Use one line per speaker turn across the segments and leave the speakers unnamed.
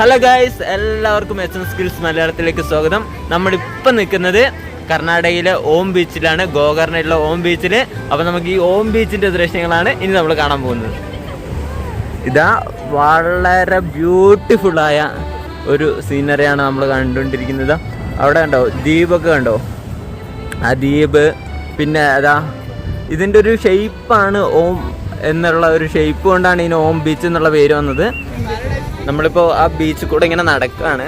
Hello guys എല്ലാവർക്കും H N skills മലയാളത്തിലേക്ക് സ്വാഗതം. നമ്മളിപ്പം നിൽക്കുന്നത് കർണാടകയിലെ ഓം ബീച്ചിലാണ് ഗോകർണയിലുള്ള ഓം ബീച്ചിൽ അപ്പോൾ നമുക്ക് ഈ ഓം ബീച്ചിന്റെ ദൃശ്യങ്ങളാണ് ഇനി നമ്മൾ കാണാൻ പോകുന്നത്. ഇതാ വളരെ ബ്യൂട്ടിഫുള്ളായ ഒരു സീനറിയാണ് നമ്മൾ കണ്ടുകൊണ്ടിരിക്കുന്നത്. അവിടെ കണ്ടോ ദ്വീപൊക്കെ കണ്ടോ? ആ ദ്വീപ് പിന്നെ അതാ ഇതിന്റെ ഒരു ഷെയ്പ്പാണ് ഓം എന്നുള്ള ഒരു ഷെയ്പ്പ് കൊണ്ടാണ് ഇതിന് ഓം ബീച്ച് എന്നുള്ള പേര് വന്നത്. നമ്മളിപ്പോൾ ആ ബീച്ചിൽ കൂടെ ഇങ്ങനെ നടക്കുകയാണ്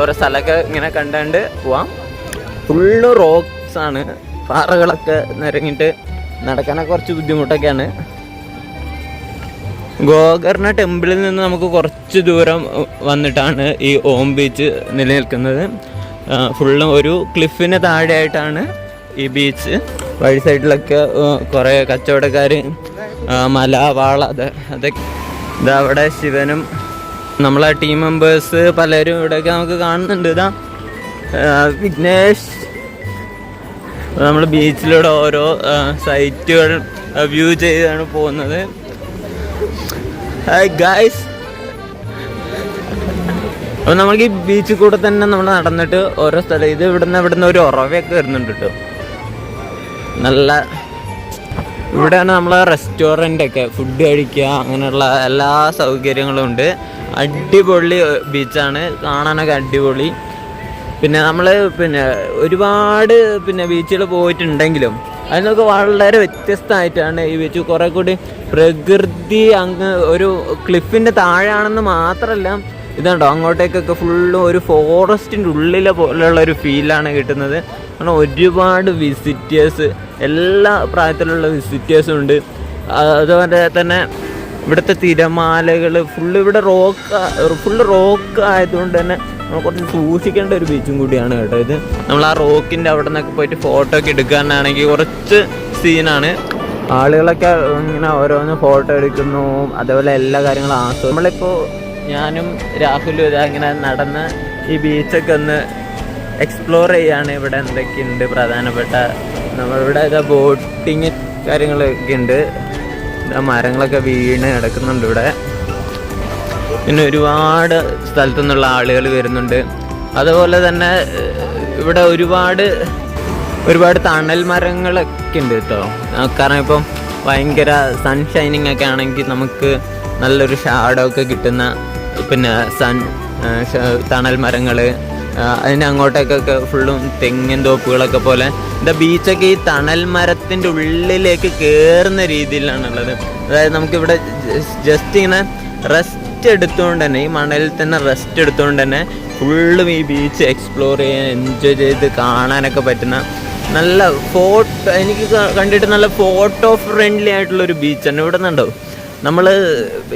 ഓരോ സ്ഥലമൊക്കെ ഇങ്ങനെ കണ്ടുകൊണ്ട് പോവാം. ഫുള്ള് റോക്സ് ആണ്. പാറകളൊക്കെ നിരങ്ങിയിട്ട് നടക്കാനൊക്കെ കുറച്ച് ബുദ്ധിമുട്ടൊക്കെയാണ്. ഗോകർണ ടെമ്പിളിൽ നിന്ന് നമുക്ക് കുറച്ച് ദൂരം വന്നിട്ടാണ് ഈ ഓം ബീച്ച് നിലനിൽക്കുന്നത്. ഫുള്ളും ഒരു ക്ലിഫിന് താഴെയായിട്ടാണ് ഈ ബീച്ച് വഴി സൈഡിലൊക്കെ കുറേ കച്ചവടക്കാർ മല വാള അത് അതൊക്കെ ഇതവിടെ ശിവനും നമ്മളെ ടീം മെമ്പേഴ്സ് പലരും ഇവിടെയൊക്കെ നമുക്ക് കാണുന്നുണ്ട്. ഇതാ വിഘ്നേഷ്. നമ്മൾ ബീച്ചിലൂടെ ഓരോ സൈറ്റുകൾ വ്യൂ ചെയ്താണ് പോകുന്നത്. ഹായ് ഗായ്സ് അപ്പോൾ നമുക്ക് ഈ ബീച്ചിൽ കൂടെ തന്നെ നമ്മൾ നടന്നിട്ട് ഓരോ സ്ഥലം. ഇത് ഇവിടുന്ന് ഇവിടുന്ന് ഒരു ഉറവയൊക്കെ വരുന്നുണ്ട് കേട്ടോ നല്ല ഇവിടെയാണ് നമ്മളെ റെസ്റ്റോറന്റ് ഒക്കെ. ഫുഡ് കഴിക്കുക അങ്ങനെയുള്ള എല്ലാ സൗകര്യങ്ങളും ഉണ്ട്. അടിപൊളി ബീച്ചാണ്. കാണാനൊക്കെ അടിപൊളി. പിന്നെ നമ്മൾ പിന്നെ ഒരുപാട് പിന്നെ ബീച്ചുകൾ പോയിട്ടുണ്ടെങ്കിലും അതിനൊക്കെ വളരെ വ്യത്യസ്തമായിട്ടാണ് ഈ ബീച്ച്. കുറെ കൂടി പ്രകൃതി അങ്ങ് ഒരു ക്ലിഫിന്റെ താഴെയാണെന്ന് മാത്രമല്ല ഇതുണ്ടോ അങ്ങോട്ടേക്കൊക്കെ ഫുള്ളും ഒരു ഫോറസ്റ്റിന്റെ ഉള്ളിലെ പോലെയുള്ള ഒരു ഫീലാണ് കിട്ടുന്നത്. കാരണം ഒരുപാട് വിസിറ്റേഴ്സ് എല്ലാ പ്രായത്തിലുള്ള വിസിറ്റേഴ്സും ഉണ്ട്. അതുപോലെ തന്നെ ഇവിടുത്തെ തിരമാലകൾ ഫുള്ള് ഇവിടെ റോക്ക് ഫുള്ള് റോക്ക് ആയതുകൊണ്ട് തന്നെ നമ്മൾ കുറച്ച് സൂക്ഷിക്കേണ്ട ഒരു ബീച്ചും കൂടിയാണ് കേട്ടോ ഇത്. നമ്മൾ ആ റോക്കിന്റെ അവിടെ നിന്നൊക്കെ പോയിട്ട് ഫോട്ടോ ഒക്കെ എടുക്കാനാണെങ്കിൽ കുറച്ച് സീനാണ് ആളുകളൊക്കെ ഇങ്ങനെ ഓരോന്ന് ഫോട്ടോ എടുക്കുന്നു അതേപോലെ എല്ലാ കാര്യങ്ങളും ആസ്വദിക്കും നമ്മളിപ്പോൾ ഞാനും രാഹുലും ഇതാ ഇങ്ങനെ നടന്ന് ഈ ബീച്ചൊക്കെ ഒന്ന് എക്സ്പ്ലോർ ചെയ്യാണ്. ഇവിടെ എന്തൊക്കെയുണ്ട്? പ്രധാനപ്പെട്ട നമ്മളിവിടെ ഇതാ ബോട്ടിങ് കാര്യങ്ങളൊക്കെ ഉണ്ട്. ഇതാ മരങ്ങളൊക്കെ വീണ് കിടക്കുന്നുണ്ട് ഇവിടെ. പിന്നെ ഒരുപാട് സ്ഥലത്തു നിന്നുള്ള ആളുകൾ വരുന്നുണ്ട്. അതുപോലെ തന്നെ ഇവിടെ ഒരുപാട് ഒരുപാട് തണൽ മരങ്ങളൊക്കെ ഉണ്ട് കേട്ടോ. കാരണം ഇപ്പം ഭയങ്കര സൺഷൈനിങ് ഒക്കെ ആണെങ്കിൽ നമുക്ക് നല്ലൊരു ഷാഡോ ഒക്കെ കിട്ടുന്ന പിന്നെ സൺ തണൽ മരങ്ങൾ അതിന് അങ്ങോട്ടേക്കൊക്കെ ഫുള്ളും തെങ്ങിൻ തോപ്പുകളൊക്കെ പോലെ. എന്താ ബീച്ചൊക്കെ ഈ തണൽ മരത്തിന്റെ ഉള്ളിലേക്ക് കയറുന്ന രീതിയിലാണുള്ളത്. അതായത് നമുക്കിവിടെ ജസ്റ്റ് ഇങ്ങനെ റെസ്റ്റ് എടുത്തുകൊണ്ട് തന്നെ ഈ മണലിൽ തന്നെ റെസ്റ്റ് എടുത്തുകൊണ്ട് തന്നെ ഫുള്ളും ഈ ബീച്ച് എക്സ്പ്ലോർ ചെയ്യാൻ എൻജോയ് ചെയ്ത് കാണാനൊക്കെ പറ്റുന്ന നല്ല ഫോട്ടോ എനിക്ക് കണ്ടിട്ട് നല്ല ഫോട്ടോ ഫ്രണ്ട്ലി ആയിട്ടുള്ളൊരു ബീച്ച് തന്നെ ഇവിടെ നിന്നുണ്ടോ? നമ്മൾ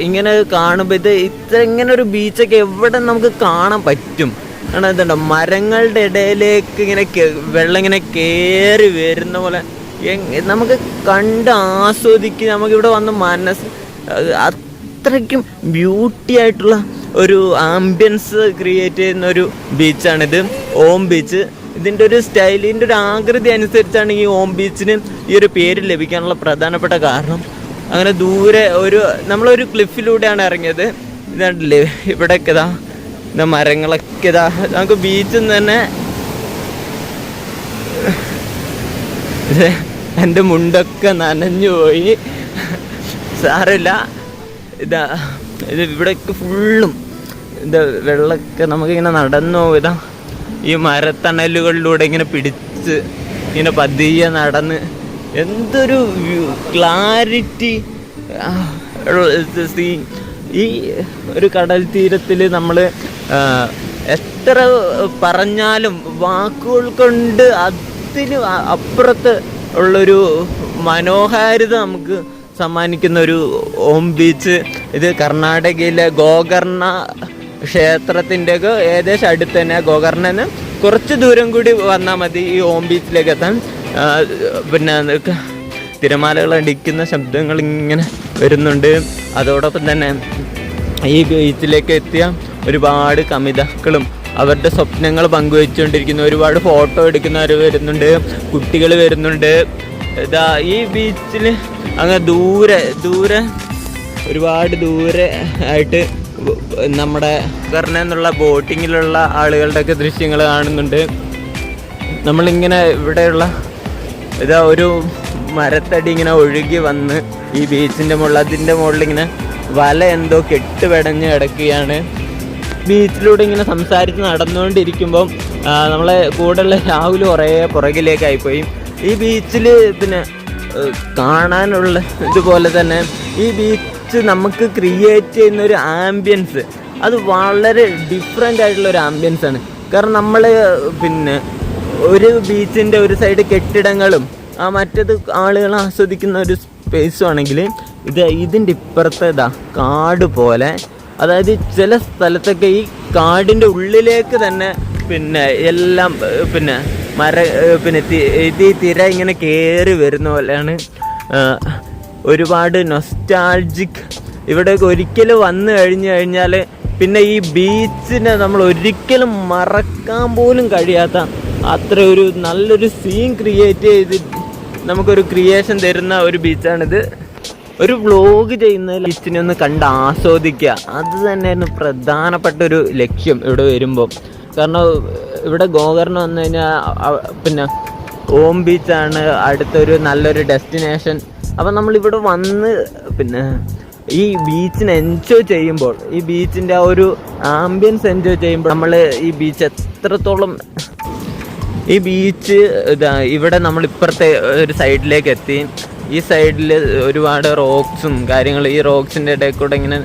ഇങ്ങനെ കാണുമ്പോൾ ഇത് ഇത്ര ഇങ്ങനെ ഒരു ബീച്ചൊക്കെ എവിടെ നമുക്ക് കാണാൻ പറ്റും? കാരണം ഇതുണ്ടോ? മരങ്ങളുടെ ഇടയിലേക്ക് ഇങ്ങനെ വെള്ളം ഇങ്ങനെ കയറി വരുന്ന പോലെ. നമുക്ക് കണ്ട് ആസ്വദിക്കുക നമുക്കിവിടെ വന്ന് മനസ്സ് അത് അത്രയ്ക്കും ബ്യൂട്ടി ആയിട്ടുള്ള ഒരു ആംബിയൻസ് ക്രിയേറ്റ് ചെയ്യുന്ന ഒരു ബീച്ചാണിത് ഓം ബീച്ച് ഇതിന്റെ ഒരു സ്റ്റൈലിന്റെ ഒരു ആകൃതി അനുസരിച്ചാണ് ഈ ഓം ബീച്ചിന് ഈ ഒരു പേര് ലഭിക്കാനുള്ള പ്രധാനപ്പെട്ട കാരണം. അങ്ങനെ ദൂരെ ഒരു നമ്മളൊരു ക്ലിഫിലൂടെയാണ് ഇറങ്ങിയത്. ഇതാണ്ടല്ലേ ഇവിടെയൊക്കെ ഇതാ. ഇതാ മരങ്ങളൊക്കെ ഇതാ നമുക്ക് ബീച്ചിൽ നിന്ന് തന്നെ എന്റെ മുണ്ടൊക്കെ നനഞ്ഞു പോയി. സാരമില്ല. ഇതാ ഇത് ഇവിടെയൊക്കെ ഫുള്ളും ഇത് വെള്ളമൊക്കെ നമുക്കിങ്ങനെ നടന്നു ഇതാ ഈ മരത്തണലുകളിലൂടെ ഇങ്ങനെ പിടിച്ച് ഇങ്ങനെ പതിയെ നടന്ന് എന്തൊരു ക്ലാരിറ്റി സീൻ ഈ ഒരു കടൽ തീരത്തിൽ നമ്മൾ എത്ര പറഞ്ഞാലും വാക്കുകൾ കൊണ്ട് അതിന് അപ്പുറത്ത് ഉള്ളൊരു മനോഹാരിത നമുക്ക് സമ്മാനിക്കുന്ന ഒരു ഓം ബീച്ച് ഇത് കർണാടകയിലെ ഗോകർണ ക്ഷേത്രത്തിന്റെയൊക്കെ ഏകദേശം അടുത്ത് തന്നെ ഗോകർണന് കുറച്ച് ദൂരം കൂടി വന്നാൽ മതി ഈ ഓം ബീച്ചിലേക്ക് എത്താൻ. പിന്നെ തിരമാലകൾ അടിക്കുന്ന ശബ്ദങ്ങൾ ഇങ്ങനെ വരുന്നുണ്ട്. അതോടൊപ്പം തന്നെ ഈ ബീച്ചിലേക്ക് എത്തിയ ഒരുപാട് കമിതാക്കളും അവരുടെ സ്വപ്നങ്ങൾ പങ്കുവെച്ചുകൊണ്ടിരിക്കുന്ന ഒരുപാട് ഫോട്ടോ എടുക്കുന്നവർ വരുന്നുണ്ട് കുട്ടികൾ വരുന്നുണ്ട്. ഇതാ ഈ ബീച്ചിൽ അങ്ങനെ ദൂരെ ദൂരെ ഒരുപാട് ദൂരെ ആയിട്ട് നമ്മുടെ കർണ എന്നുള്ള ബോട്ടിങ്ങിലുള്ള ആളുകളുടെയൊക്കെ ദൃശ്യങ്ങൾ കാണുന്നുണ്ട്. നമ്മളിങ്ങനെ ഇവിടെയുള്ള ഇതാ ഒരു മരത്തടി ഇങ്ങനെ ഒഴുകി വന്ന് ഈ ബീച്ചിന്റെ മുകളിൽ അതിന്റെ മുകളിൽ ഇങ്ങനെ വല എന്തോ കെട്ടുപെടഞ്ഞ് കിടക്കുകയാണ്. ബീച്ചിലൂടെ ഇങ്ങനെ സംസാരിച്ച് നടന്നുകൊണ്ടിരിക്കുമ്പം നമ്മളെ കൂടെയുള്ള രാഹുൽ കുറേ പുറകിലേക്കായിപ്പോയി. ഈ ബീച്ചിൽ പിന്നെ കാണാനുള്ള ഇതുപോലെ തന്നെ ഈ ബീച്ച് നമുക്ക് ക്രിയേറ്റ് ചെയ്യുന്ന ഒരു ആംബിയൻസ് അത് വളരെ ഡിഫറെന്റ് ആയിട്ടുള്ള ഒരു ആംബിയൻസ് ആണ്. കാരണം നമ്മൾ പിന്നെ ഒരു ബീച്ചിന്റെ ഒരു സൈഡ് കെട്ടിടങ്ങളും ആ മറ്റത് ആളുകൾ ആസ്വദിക്കുന്ന ഒരു സ്പേസും ആണെങ്കിൽ ഇത് ഇതിന്റെ ഇപ്പുറത്തെ ഇതാ കാട് പോലെ അതായത് ചില സ്ഥലത്തൊക്കെ ഈ കാടിന്റെ ഉള്ളിലേക്ക് തന്നെ പിന്നെ എല്ലാം പിന്നെ മര പിന്നെ ഈ തിര ഇങ്ങനെ കയറി വരുന്ന പോലെയാണ്. ഒരുപാട് നൊസ്റ്റാൾജിക് ഇവിടെയൊക്കെ ഒരിക്കലും വന്നു കഴിഞ്ഞു കഴിഞ്ഞാൽ പിന്നെ ഈ ബീച്ചിനെ നമ്മൾ ഒരിക്കലും മറക്കാൻ പോലും കഴിയാത്ത അത്ര ഒരു നല്ലൊരു സീൻ ക്രിയേറ്റ് ചെയ്ത് നമുക്കൊരു ക്രിയേഷൻ തരുന്ന ഒരു ബീച്ചാണിത് ഒരു വ്ലോഗ് ചെയ്യുന്ന ലിസ്റ്റിനെ ഒന്ന് കണ്ട് ആസ്വദിക്കുക. അത് തന്നെയായിരുന്നു പ്രധാനപ്പെട്ട ഒരു ലക്ഷ്യം ഇവിടെ വരുമ്പോൾ കാരണം ഇവിടെ ഗോകർണം വന്നു കഴിഞ്ഞാൽ പിന്നെ ഓം ബീച്ചാണ് അടുത്തൊരു നല്ലൊരു ഡെസ്റ്റിനേഷൻ അപ്പം നമ്മളിവിടെ വന്ന് പിന്നെ ഈ ബീച്ചിനെ എൻജോയ് ചെയ്യുമ്പോൾ ഈ ബീച്ചിന്റെ ആ ഒരു ആംബിയൻസ് എൻജോയ് ചെയ്യുമ്പോൾ നമ്മൾ ഈ ബീച്ച് എത്രത്തോളം ഈ ബീച്ച് ഇതാ ഇവിടെ നമ്മൾ ഇപ്പുറത്തെ ഒരു സൈഡിലേക്ക് എത്തി. ഈ സൈഡിൽ ഒരുപാട് റോക്സും കാര്യങ്ങൾ. ഈ റോക്സിന്റെ ഇടയിൽ കൂടെ ഇങ്ങനെ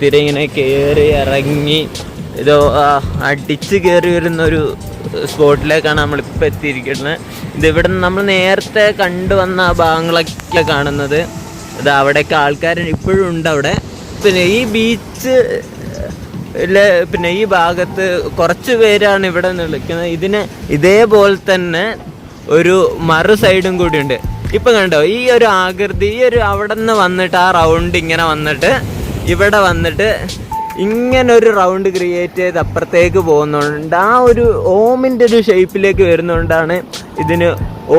തിര ഇങ്ങനെ കയറി ഇറങ്ങി ഇതോ അടിച്ച് കയറി വരുന്ന ഒരു സ്പോട്ടിലേക്കാണ് നമ്മളിപ്പോൾ എത്തിയിരിക്കുന്നത്. ഇത് ഇവിടെ നമ്മൾ നേരത്തെ കണ്ടുവന്ന ആ ഭാഗങ്ങളൊക്കെ കാണുന്നത്. ഇത് അവിടെയൊക്കെ ആൾക്കാർ ഇപ്പോഴും ഉണ്ട് അവിടെ. പിന്നെ ഈ ബീച്ച് പിന്നെ ഈ ഭാഗത്ത് കുറച്ച് പേരാണ് ഇവിടെ നിൽക്കുന്നത്. ഇതിന് ഇതേപോലെ തന്നെ ഒരു മറു സൈഡും കൂടി ഉണ്ട്. ഇപ്പൊ കണ്ടോ ഈ ഒരു ആകൃതി ഈ ഒരു അവിടെ നിന്ന് വന്നിട്ട് ആ റൗണ്ട് ഇങ്ങനെ വന്നിട്ട് ഇവിടെ വന്നിട്ട് ഇങ്ങനെ ഒരു റൗണ്ട് ക്രിയേറ്റ് ചെയ്ത് അപ്പുറത്തേക്ക് പോകുന്നുണ്ട് ആ ഒരു ഓമിന്റെ ഒരു ഷേപ്പിലേക്ക് വരുന്നതുകൊണ്ടാണ് ഇതിന്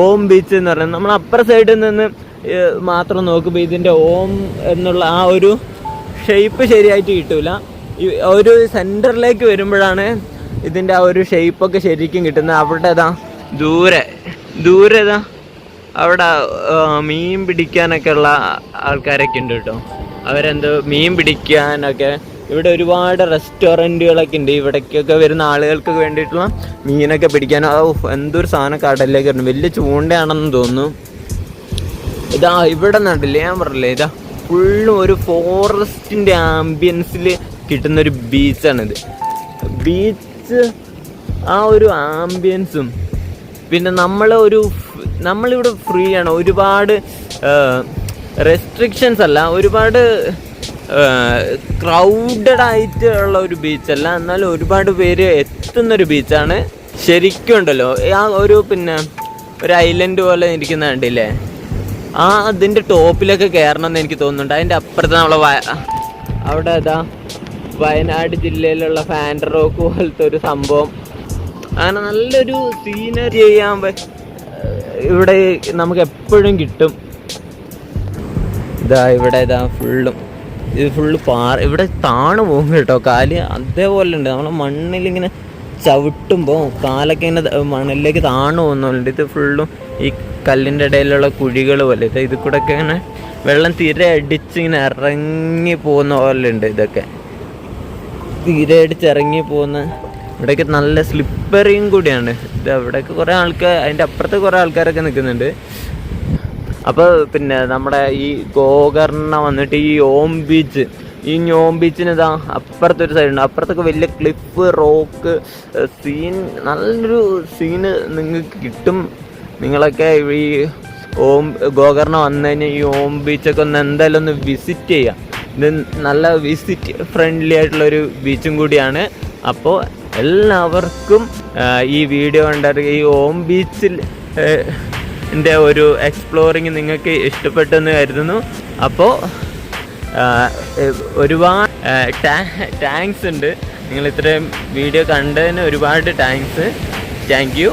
ഓം ബീച്ച് എന്ന് പറയുന്നത്. നമ്മൾ അപ്പുറ സൈഡിൽ നിന്ന് മാത്രം നോക്കുമ്പോൾ ഇതിന്റെ ഓം എന്നുള്ള ആ ഒരു ഷേപ്പ് ശരിയായിട്ട് കിട്ടൂല. ഒരു സെന്ററിലേക്ക് വരുമ്പോഴാണ് ഇതിന്റെ ആ ഒരു ഷേപ്പൊക്കെ ശരിക്കും കിട്ടുന്നത്. അവിടെ ഇതാ ദൂരെ ദൂരെ ഇതാ അവിടെ മീൻ പിടിക്കാനൊക്കെ ഉള്ള ആൾക്കാരൊക്കെ ഉണ്ട് കേട്ടോ. അവരെന്തോ മീൻ പിടിക്കാനൊക്കെ ഇവിടെ ഒരുപാട് റെസ്റ്റോറന്റുകളൊക്കെ ഉണ്ട്. ഇവിടേക്കൊക്കെ വരുന്ന ആളുകൾക്ക് വേണ്ടിയിട്ടുള്ള മീനൊക്കെ പിടിക്കാനോ എന്തൊരു സാധനം കടലിലേക്ക് വരുന്നു. വലിയ ചൂണ്ടയാണെന്ന് തോന്നുന്നു. ഇതാ ഇവിടെ നടില്ലേ? ഞാൻ പറഞ്ഞില്ലേ ഇതാ ഫുള്ളും ഒരു ഫോറസ്റ്റിന്റെ ആംബിയൻസിൽ കിട്ടുന്നൊരു ബീച്ചാണിത് ബീച്ച് ആ ഒരു ആംബിയൻസും പിന്നെ നമ്മൾ ഒരു നമ്മളിവിടെ ഫ്രീ ആണ്. ഒരുപാട് റെസ്ട്രിക്ഷൻസ് അല്ല ഒരുപാട് ക്രൗഡഡ് ആയിട്ടുള്ള ഒരു ബീച്ചല്ല എന്നാൽ ഒരുപാട് പേര് എത്തുന്ന ഒരു ബീച്ചാണ് ശരിക്കും ഉണ്ടല്ലോ. ആ ഒരു പിന്നെ ഒരു ഐലൻഡ് പോലെ ഇരിക്കുന്ന കണ്ടില്ലേ? ആ അതിന്റെ ടോപ്പിലൊക്കെ കയറണം എന്ന് എനിക്ക് തോന്നുന്നുണ്ട്. അതിന്റെ അപ്പുറത്ത് നമ്മളെ വയ- അവിടെ അതാ വയനാട് ജില്ലയിലുള്ള ഫാൻഡർ റോക്ക് പോലത്തെ ഒരു സംഭവം. അങ്ങനെ നല്ലൊരു സീനറി ചെയ്യാൻ പ- ഇവിടെ നമുക്ക് എപ്പോഴും കിട്ടും. ഇതാ ഇവിടെ ഇതാ ഫുള്ളും ഇത് ഫുള്ള് പാറ ഇവിടെ താണു പോകും കേട്ടോ. കാൽ അതേപോലെ ഉണ്ട്. നമ്മളെ മണ്ണിലിങ്ങനെ ചവിട്ടുമ്പോൾ കാലൊക്കെ ഇങ്ങനെ മണ്ണിലേക്ക് താണു പോകുന്നുണ്ട്. ഇത് ഫുള്ളും ഈ കല്ലിന്റെ ഇടയിലുള്ള കുഴികൾ പോലെ. ഇത് ഇതിൽ ഇങ്ങനെ വെള്ളം തിരെ അടിച്ച് ഇങ്ങനെ ഇറങ്ങി പോകുന്ന പോലെ ഉണ്ട് ഇതൊക്കെ. തിരയടിച്ച് ഇറങ്ങി പോകുന്ന ഇവിടെയൊക്കെ നല്ല സ്ലിപ്പറിയും കൂടിയാണ്. ഇത് അവിടെയൊക്കെ കുറേ ആൾക്കാർ അതിന്റെ അപ്പുറത്ത് കുറേ ആൾക്കാരൊക്കെ നിൽക്കുന്നുണ്ട് അപ്പോൾ പിന്നെ നമ്മുടെ ഈ ഗോകർണ വന്നിട്ട് ഈ ഓം ബീച്ച്. ഈ ഓം ബീച്ചിന് ഇതാ അപ്പുറത്തെ ഒരു സൈഡുണ്ട് അപ്പുറത്തൊക്കെ വലിയ ക്ലിഫ് റോക്ക് സീൻ നല്ലൊരു സീന് നിങ്ങൾക്ക് കിട്ടും. നിങ്ങളൊക്കെ ഈ ഓം ഗോകർണ വന്നു ഈ ഓം ബീച്ചൊക്കെ ഒന്ന് എന്തായാലും ഒന്ന് വിസിറ്റ് ചെയ്യാം. ഇത് നല്ല വിസിറ്റ് ഫ്രണ്ട്ലി ആയിട്ടുള്ളൊരു ബീച്ചും കൂടിയാണ്. അപ്പോൾ എല്ലാവർക്കും ഈ വീഡിയോ കണ്ടവർക്ക് ഈ ഓം ബീച്ചിൽ എന്റെ ഒരു എക്സ്പ്ലോറിങ് നിങ്ങൾക്ക് ഇഷ്ടപ്പെട്ടെന്ന് കരുതുന്നു. അപ്പോൾ ഒരുപാട് താങ്ക്സ് ഉണ്ട്. നിങ്ങൾ ഇത്രയും വീഡിയോ കണ്ടതിന് ഒരുപാട് താങ്ക്സ് താങ്ക് യു